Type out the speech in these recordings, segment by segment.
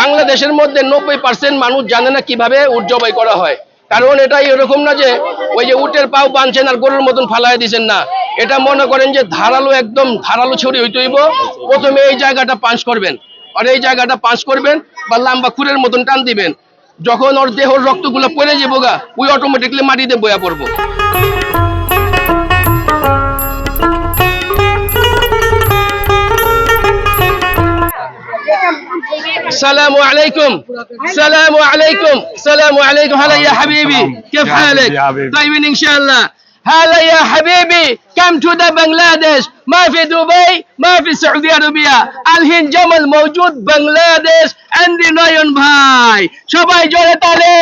বাংলাদেশের মধ্যে নব্বই পার্সেন্ট মানুষ জানে না কীভাবে উট জবাই করা হয়। কারণ এটাই এরকম না যে ওই যে উটের পাও বানছেন আর গরুর মতন ফালাই দিচ্ছেন না। এটা মনে করেন যে ধারালো একদম ধারালো ছড়ি হইতে হইব প্রথমে এই জায়গাটা পাঁচ করবেন। আর এই জায়গাটা পাঁচ করবেন বা লাম্বা খুরের মতন টান দিবেন। যখন ওর দেহর রক্তগুলো পড়ে যাব গা ওই অটোমেটিকলি মাটিতে বয়া পড়ব। السلام عليكم السلام عليكم السلام عليكم هلا يا حبيبي كيف يا حالك حبيبي، يا حبيبي. طيبين ان شاء الله هلا يا حبيبي كم to the بنغلاديش ما في دبي ما في السعودية عربية الحين جمل موجود بنغلاديش عندي نايون ভাই সবাই জোরে তালে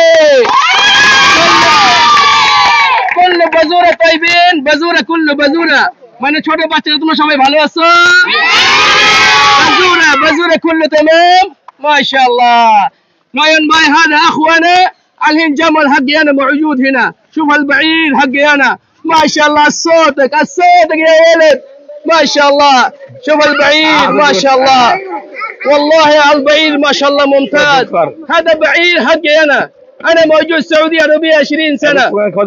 كل بزورة طيبين بزورة كل بزورة মানে ছোট বাচ্চারা তোমরা সবাই ভালো আছো بزورة بزورة كله تمام ما شاء الله. نايون باي هذا اخوانا الحين جمل حقي أنا موجود هنا. شوف البعير حقي أنا. ما شاء الله صوتك الصوتك يا ولد. ما شاء الله. شوف البعير ما شاء الله. والله على البعير ما شاء الله ممتاز. هذا بعير حقي أنا. أنا موجود السعوديه عربيه 20 سنة.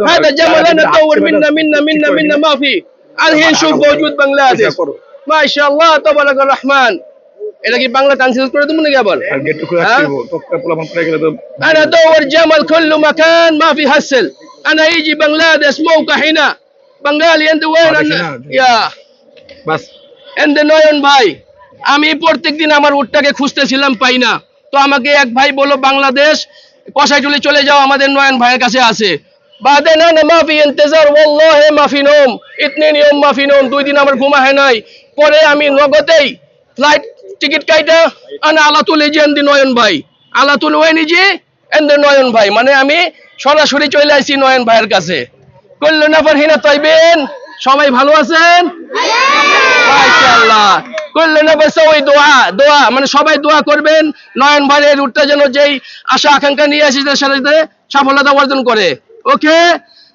هذا جمل أنا ادور منا منا منا منا ما في. الحين شوف موجود بنغلاديش. ما شاء الله تبارك الرحمن. এটা কি বাংলা ট্রান্সলেট করে দেবো নাকি আবার? হ্যাঁ? আরে তো ওর জামাল খুল্লু মাকান মাফি হাসেল। انا ইজি বাংলাদেশ মৌকা হিনা। বাঙালি এন্দে ওয়েন ইয়া। বাস। এন্দে নয়ন ভাই আমি প্রত্যেকদিন আমার উটটাকে খুঁজতেছিলাম পাই না। তো আমাকে এক ভাই বলো বাংলাদেশ কষাই চলে চলে যাও আমাদের নয়ন ভাইয়ের কাছে আছে। বাদে না না মাফি ইন্তেজার ওয়াল্লাহি মাফিনুম ইতনে নিয়ম মাফিনুম দুই দিন আমার ঘুম হয় নাই। পরে আমি নগদেই ফ্লাইট টিকিট কাইটা, আনা আলাতুল এজি এন্দি নয়ন ভাই। আলাতুল ওই নিজে, এন্দি নয়ন ভাই। মানে আমি সরাসরি চলে আসি নয়ন ভাইয়ের কাছে। কল্যাণ আফার হিনা তাইবেন সবাই ভালো আছেন? মাশাআল্লাহ। করলেন অবশ্য ওই দোয়া দোয়া মানে সবাই দোয়া করবেন। নয়ন ভাইয়ের রুটটা যেন যেই আশা, আকাঙ্ক্ষা নিয়ে আসি সাথে সফলতা অর্জন করে। ওকে?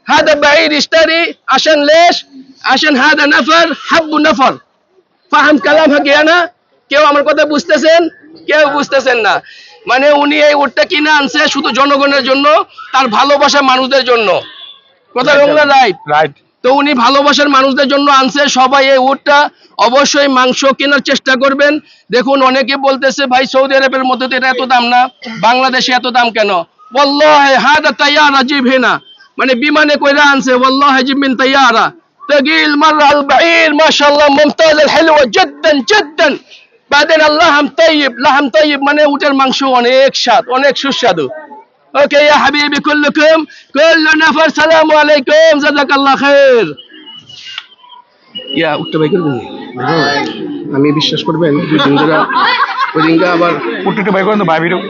হাদা ভাই রিস্টারি আসেন লেশ। আসেন হাদা নাফার, হাব্বু নাফার। ফাহাম কালাম হাকিয়ানা। কেউ আমার কথা বুঝতেছেন কেউ বুঝতেছেন না মানে উনি এই উটটা কিনে আনছে শুধু জনগণের জন্য তার ভালোবাসা মানুষদের জন্য কথা রংলা রাইট রাইট তো উনি ভালোবাসার মানুষদের জন্য আনছে সবাই এই উটটা অবশ্যই মাংস কেনার চেষ্টা করবেন দেখুন অনেকে বলতেছে ভাই সৌদি আরবের মধ্যে তো এটা এত দাম না বাংলাদেশে এত দাম কেন ওয়াল্লাহি হাদা তাইয়ারা জিবহিনা মানে বিমানে কইরা আনছে ওয়াল্লাহি জিবিন তাইয়ারা تقيل مرة البعير ما شاء الله ممتاز الحلوة جدا جدا بعدين اللحم طيب لحم طيب মানে উটের মাংস অনেক স্বাদ অনেক সুস্বাদু اوكي يا حبيبي كلكم كل نفر السلام عليكم جزاك الله خير ইয়া উঠতে ভাই করবেন আমি বিশ্বাস করবেন দুই দিন ধরে ওই দিনকে আবার পুট্টুটু ভাই করেন তো ভাই ভিডিও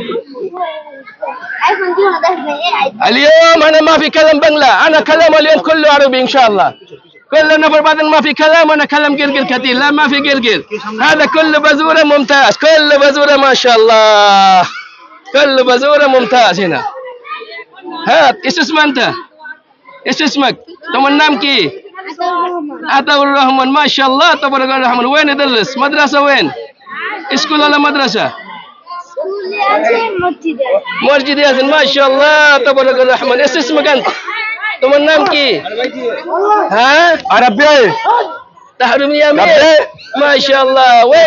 iPhone دي واضح من ايه iPhone اليوم انا ما في كلام بنغلا انا كلام اليوم كله عربي ان شاء الله كلنا في بعد ما في كلام أنا اكلم جلجل كثير لا ما في جلجل هذا كل بزوره ممتاز كل بزوره ما شاء الله كل بزوره ممتاز هنا هات إيش اسمه أنت؟ إيش اسمك؟ تمنامكي عطاء الرحمن ما شاء الله تبارك الرحمن وين يدرس؟ مدرسة وين؟ اسكول ولا مدرسة؟ مسجد ياسين ما شاء الله تبارك الرحمن إيش اسمك أنت؟ তোমার নাম কি হ্যাঁ আর আব্বাই তাহরুমিয়া মেয়ে মাশাআল্লাহ ওই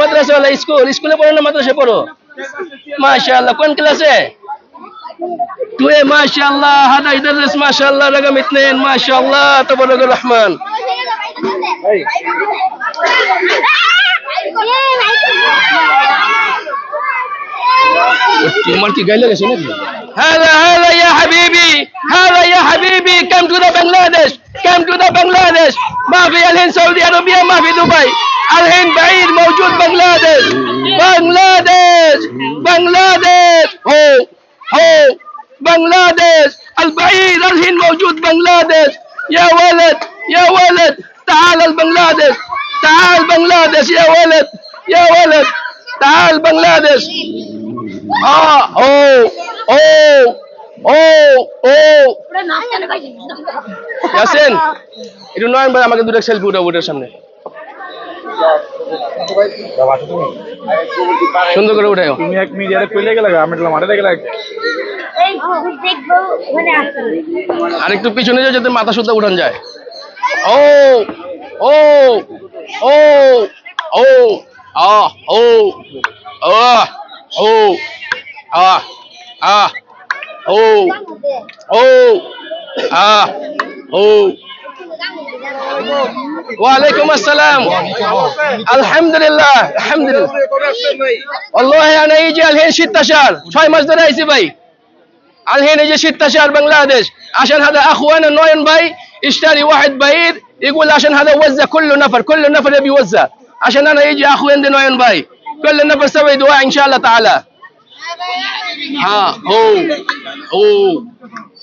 মাদ্রাসা ওয়ালা স্কুল স্কুলে পড়ো না মাদ্রাসায় পড়ো মাশাআল্লাহ কোন ক্লাসে তুই মাশাআল্লাহ হাদা ইদারস মাশাআল্লাহ রকম ইতনেন মাশাআল্লাহ তাবারাকুর রহমান ভাই هذا هذا يا حبيبي هذا يا حبيبي كم تو بنغلاديش كم تو بنغلاديش. ما في الهند سعودي عربية ما في دبي. الهند بعيد موجود بنغلاديش. بنغلاديش بنغلاديش. هو هو بنغلاديش. البعيد الهند موجود بنغلاديش. يا ولد يا ولد تعال بنغلاديش تعال بنغلاديش يا ولد يا ولد تعال بنغلاديش. ইয়াসেন একটু নয়ন ভাই আমাকে দুটো সেলফি উঠাবো ওটার সামনে। সুন্দর করে উঠাও তুমি এক মিডিয়ারে কইলে গেলে আমি একলা মাঠে গেলে এই দেখব ওখানে আর একটু পিছনে যাও যাতে মাথা সুদ্ধা উঠান যায়। ও ও ও ও আহ ও আহ ও আহ আহ ও ও আহ ও ওয়ালাইকুম আসসালাম আলহামদুলিল্লাহ আলহামদুলিল্লাহ والله انا يجي الحين ست اشهر ছয় মাস ধরে আইছি ভাই الحين يجي ست اشهر بنغلاديش عشان هذا اخوانا نوين باي اشتري واحد بعيد يقول عشان هذا وزع كل نفر كل نفر يبي يوزع عشان انا يجي اخوي عندي نوين باي كل نفر سوي دعاء ان شاء الله تعالى ها هو هو আরে সামনে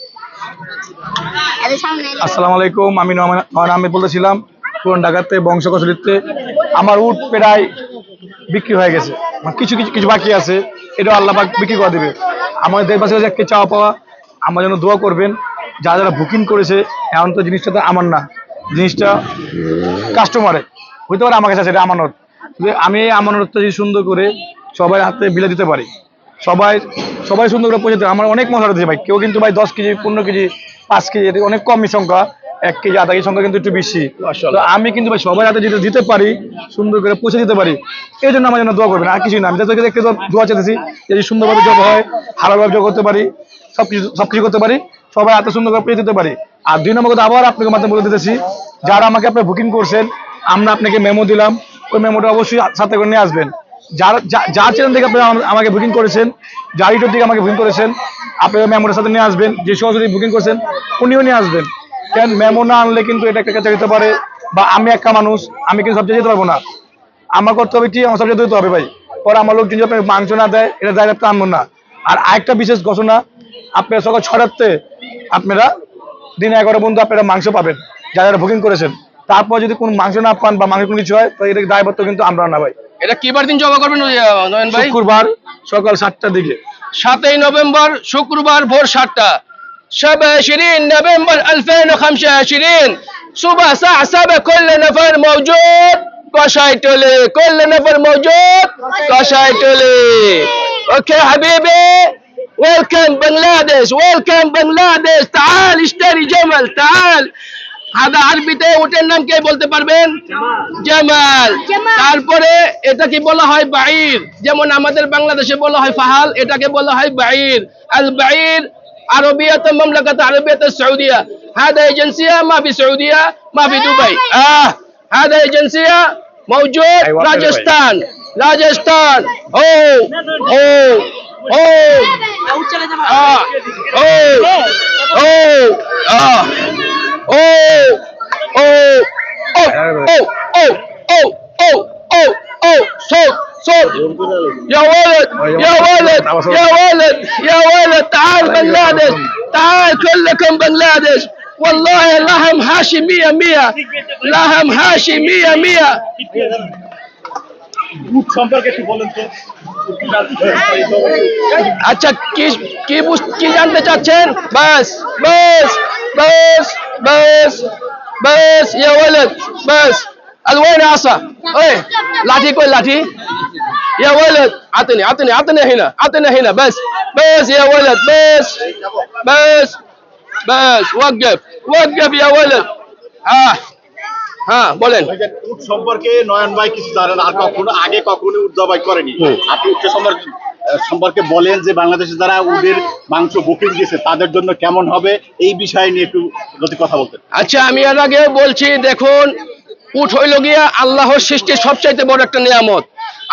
আসসালামু আলাইকুম আমি নয়ন আহমেদ বলতেছিলাম পুরন ঢাকাতে বংশ কচলিতে আমার উট প্রায় বিক্রি হয়ে গেছে। মানে কিছু কিছু কিছু বাকি আছে এটা আল্লাহ বিক্রি করে দেবে। আমাদের দেশবাসী কাছে একটা চাওয়া পাওয়া আমার জন্য দোয়া করবেন। যারা যারা বুকিং করেছে এমন তো জিনিসটা তো আমার না। জিনিসটা কাস্টমারে হইতে পারে আমার কাছে আছে, এটা আমানত। আমি এই আমানতটা যদি সুন্দর করে সবাই হাতে বিলে দিতে পারি সবাই সবাই সুন্দর করে পৌঁছে দেবে। আমার অনেক মশলা দিতে ভাই। কেউ কিন্তু ভাই দশ কেজি পনেরো কেজি পাঁচ কেজি অনেক কমই সংখ্যা এক কেজি আধা কেজি সংখ্যা কিন্তু একটু বেশি। তো আমি কিন্তু ভাই সবাই হাতে যদি দিতে পারি সুন্দর করে পৌঁছে দিতে পারি এই জন্য আমার জন্য দোয়া করবেন আর কিছুই না। আমি দেখতে দোয়া চাইতেছি যদি সুন্দরভাবে জব হয় হালালভাবে জব করতে পারি সব সবকিছু সবকিছু করতে পারি সবাই হাতে সুন্দর করে পৌঁছে দিতে পারি। আর দুই নম্বর কথা আবার আপনাকে মাধ্যমে বলে দিতেছি যারা আমাকে আপনি বুকিং করছেন আমরা আপনাকে মেমো দিলাম ওই মেমোটা অবশ্যই সাথে করে নিয়ে আসবেন। যার যা- যার চ্যানেল থেকে আপনি আমাকে বুকিং করেছেন যার ইউটিউব থেকে আমাকে বুকিং করেছেন আপনি ওই সাথে নিয়ে আসবেন, যে সহযোগী বুকিং করেছেন, উনিও নিয়ে আসবেন। কেন? মেমো না আনলে কিন্তু এটা একটা যেতে পারে, বা আমি একটা মানুষ, আমি কিন্তু সবচেয়ে যেতে পারব না। আমার করতে হবে কি? আমার সব জায়গায় যেতে হবে ভাই। পরে আমার লোক যদি আপনাকে মাংস না দেয়, এটা জায়গা তো আনব না। আর আরেকটা বিশেষ ঘোষণা, আপনারা সকাল ছটাতে আপনারা দিন এগারো পর্যন্ত আপনারা মাংস পাবেন, যারা যারা বুকিং করেছেন। তারপর যদি কোনো মাংস না পান বা মাংস কোনো কিছু হয়, তো এটা দায়বদ্ধ কিন্তু আমরা না ভাই। এটা কিবার দিন জমা করবেন নয়ন ভাই? শুক্রবার সকাল সাতটার দিকে। সাতই নভেম্বর শুক্রবার ভোর সাতটা। সাবা শিরিন নভেম্বর আলফেন খামসা শিরিন। সুবা সা মৌজুদ কষাই টলে কল্লে নফর মৌজুদ কষাই টোলে। ওকে হাবিবে ويلكم بنغلاديش ويلكم بنغلاديش تعال اشتري جمل تعال সাদা আরবিতে উটের নাম কে বলতে পারবেন? জামাল। তারপরে এটাকে বলা হয় বাইর যেমন আমাদের বাংলাদেশে বলা হয় ফাহাল এটাকে বলা হয় বাইর আল বাইর সৌদিয়া মাফি সৌদিয়া মাফি দুবাই। আহ! মৌজুদ রাজস্থান। রাজস্থান। ও! ও! ও! آه أوه أوه آه أوه أوه أوه أوه أوه أوه أوه أوه صوت صوت يا ولد يا ولد يا ولد يا ولد تعال بنغلاديش تعال كلكم بنغلاديش والله لهم هاشي مية مية لهم هاشي مية مية আচ্ছা কি কি বুঝ- কি জানতে চাচ্ছেন বাস বাস বাস বাস বাস ইয়া ওয়ালাদ বাস الوين عصا ايه লাঠি কই লাঠি يا ولد عطني عطني عطني هنا عطني هنا بس بس يا ولد بس بس بس وقف وقف يا ولد ها ها বলেন দেখেন, উট সম্পর্কে নয়ন ভাই কিছু জানেন আর কখনো আগে কখনো উট জবাই করেনি আপনি উট সম্পর্কে আহ, সম্পর্কে বলেন যে বাংলাদেশে যারা উটের মাংস বুকিং দিয়েছে, তাদের জন্য কেমন হবে? এই বিষয় নিয়ে একটু যদি কথা বলতেন। আচ্ছা আমি এর আগে বলছি, দেখুন, উট হইল গিয়া আল্লাহর সৃষ্টির সবচাইতে বড় একটা নিয়ামত।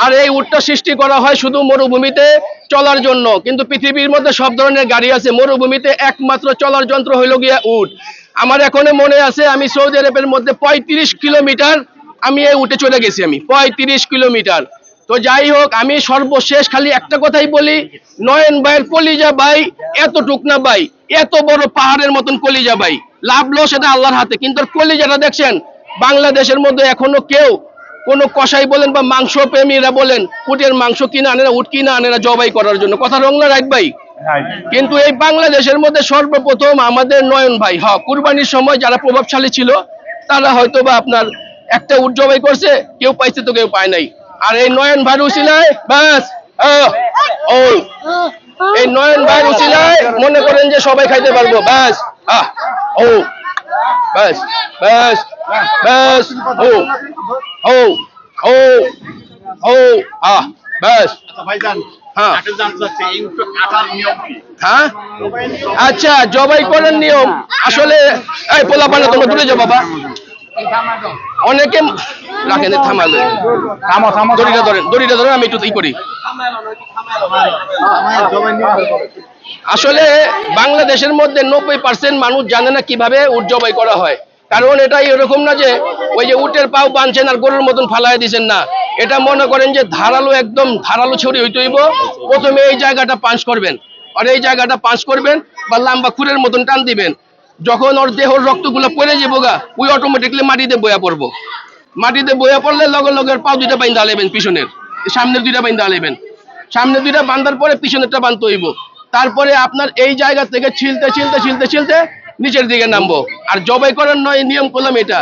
আর এই উটটা সৃষ্টি করা হয় শুধু মরুভূমিতে চলার জন্য, কিন্তু পৃথিবীর মধ্যে সব ধরনের গাড়ি আছে, মরুভূমিতে একমাত্র চলার যন্ত্র হইল গিয়া উট। আমার এখনও মনে আছে, আমি সৌদি আরবের মধ্যে পঁয়ত্রিশ কিলোমিটার আমি এই উটে চলে গেছি আমি, পঁয়ত্রিশ কিলোমিটার। তো যাই হোক আমি সর্বশেষ খালি একটা কথাই বলি নয়ন ভাইয়ের কলিজা ভাই এত টুকনা ভাই এত বড় পাহাড়ের মতন কলিজা ভাই। লাভ লস এটা আল্লাহর হাতে কিন্তু কলিজাটা দেখছেন বাংলাদেশের মধ্যে এখনও কেউ কোনো কষাই বলেন বা মাংস প্রেমীরা বলেন উটের মাংস কিনে আনে না উট কিনে আনে না জবাই করার জন্য। কথা রং না রাইট ভাই? কিন্তু এই বাংলাদেশের মধ্যে সর্বপ্রথম আমাদের নয়ন ভাই হ কুরবানির সময় যারা প্রভাবশালী ছিল তারা হয়তো বা আপনার একটা উট জবাই করছে কেউ পাইছে তো কেউ পায় নাই। আর এই নয়ন ভাই উচিলায় বাস আহ, ও। এই নয়ন ভাই উচিলায় মনে করেন যে সবাই খাইতে পারব আহ ও বাস বাস বাস ও ও ও ও আহ ভাইজান হ্যাঁ। আচ্ছা জবাই করার নিয়ম। আসলে এই পোলা পানা তোমরা দূরে যাও বাবা। অনেকে রাখেন থামালে। থামো থামো দড়িটা ধরেন দড়িটা ধরেন আমি একটু ই করি। আসলে বাংলাদেশের মধ্যে নব্বই পার্সেন্ট মানুষ জানে না কীভাবে উট জবাই করা হয়। কারণ এটা এরকম না যে ওই যে উটের পাও বানছেন আর গরুর মতন ফালাই দিচ্ছেন না। এটা মনে করেন যে ধারালো একদম ধারালো ছড়ি হইতে হইব। প্রথমে এই জায়গাটা পাঞ্চ করবেন। আর এই জায়গাটা পাঞ্চ করবেন বা লম্বা খুরের মতন টান দিবেন। যখন ওর দেহর রক্তগুলো পড়ে যাব গা, ওই অটোমেটিকলি মাটিতে বয়া পড়ব। মাটিতে বয়া পড়লে লগে লগে পাও দুইটা বাইন্দা আলাইবেন পিছনের, সামনের দুইটা বাইন্দা আলাইবেন সামনে দুইটা বান্ধার পরে পিছনেরটা বানতে হইব। তারপরে আপনার এই জায়গা থেকে ছিলতে ছিলতে ছিলতে ছিলতে নিচের দিকে নামবো। আর জবাই করার নয়, নিয়ম করলাম এটা।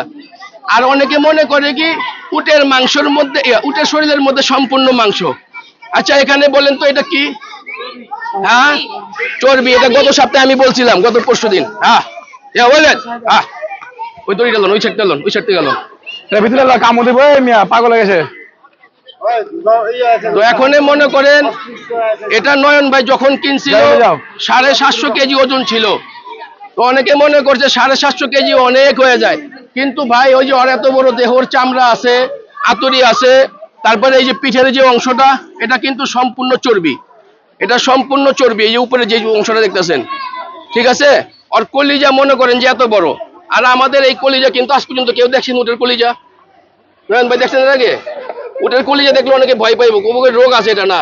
আর অনেকে মনে করে কি, উটের মাংসের মধ্যে উটের শরীরের মধ্যে সম্পূর্ণ মাংস। আচ্ছা এখানে বলেন তো এটা কি? হ্যাঁ? চর্বি, এটা গত সপ্তাহে আমি বলছিলাম, গত পরশু দিন হ্যাঁ? ইয়া বলেন হ্যাঁ ওই দড়ি গেল ওই সাইড গেল ওই সাইড গেল ভিতরে কামড় দেবো মিয়া পাগল গেছে। তো এখন মনে করেন এটা নয়ন ভাই যখন কিনছিল। সাড়ে সাতশো কেজি ওজন ছিল। তো অনেকে মনে করছে সাড়ে সাতশো কেজি অনেক হয়ে যায়। কিন্তু ভাই ওই যে ওর এত বড় দেহর চামড়া আছে আতরি আছে তারপরে এই যে পিঠের যে অংশটা এটা কিন্তু সম্পূর্ণ চর্বি। এটা সম্পূর্ণ চর্বি এই যে উপরে যে অংশটা দেখতেছেন। ঠিক আছে? আর কলিজা মনে করেন যে এত বড়। আর আমাদের এই কলিজা কিন্তু আজ পর্যন্ত কেউ দেখছেন উটের কলিজা। নয়ন ভাই দেখছেন আগে? উটের কলিজা দেখলে অনেকে ভয় পাইব কবুকের রোগ আছে এটা না।